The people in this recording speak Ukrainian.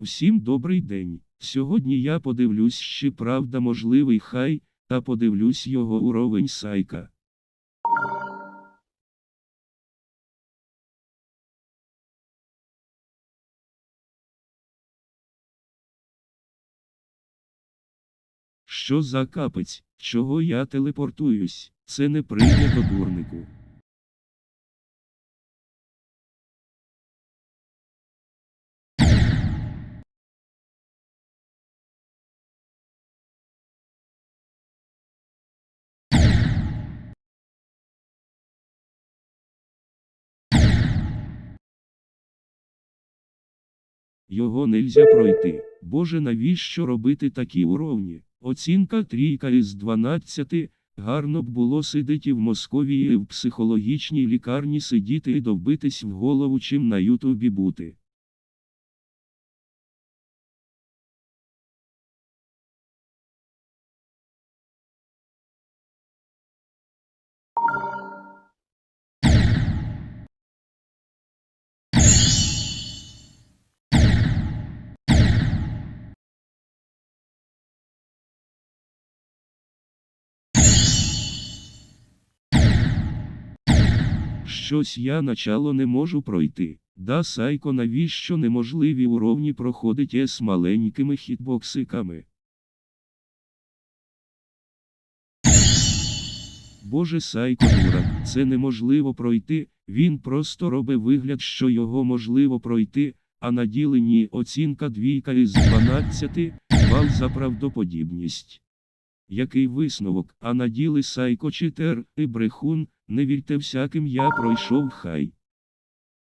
Всім добрий день. Сьогодні я подивлюсь, чи правда можливий хай, та подивлюсь його уровень сайка. Що за капець, чого я телепортуюсь? Це не прийнято дурнику. Його нельзя пройти. Боже, навіщо робити такі уровні? Оцінка трійка із 12. Гарно б було сидіти в Московії в психологічній лікарні сидіти і довбитись в голову, чим на Ютубі бути. Щось я начало не можу пройти. Да сайко навіщо неможливі уровні проходить ес маленькими хітбоксиками. Боже сайко дурак, це неможливо пройти, він просто робить вигляд, що його можливо пройти, а на діленні оцінка двійка із 12, бал за правдоподібність. Який висновок, а на ділі сайко читер і брехун, не вірте всяким я пройшов хай.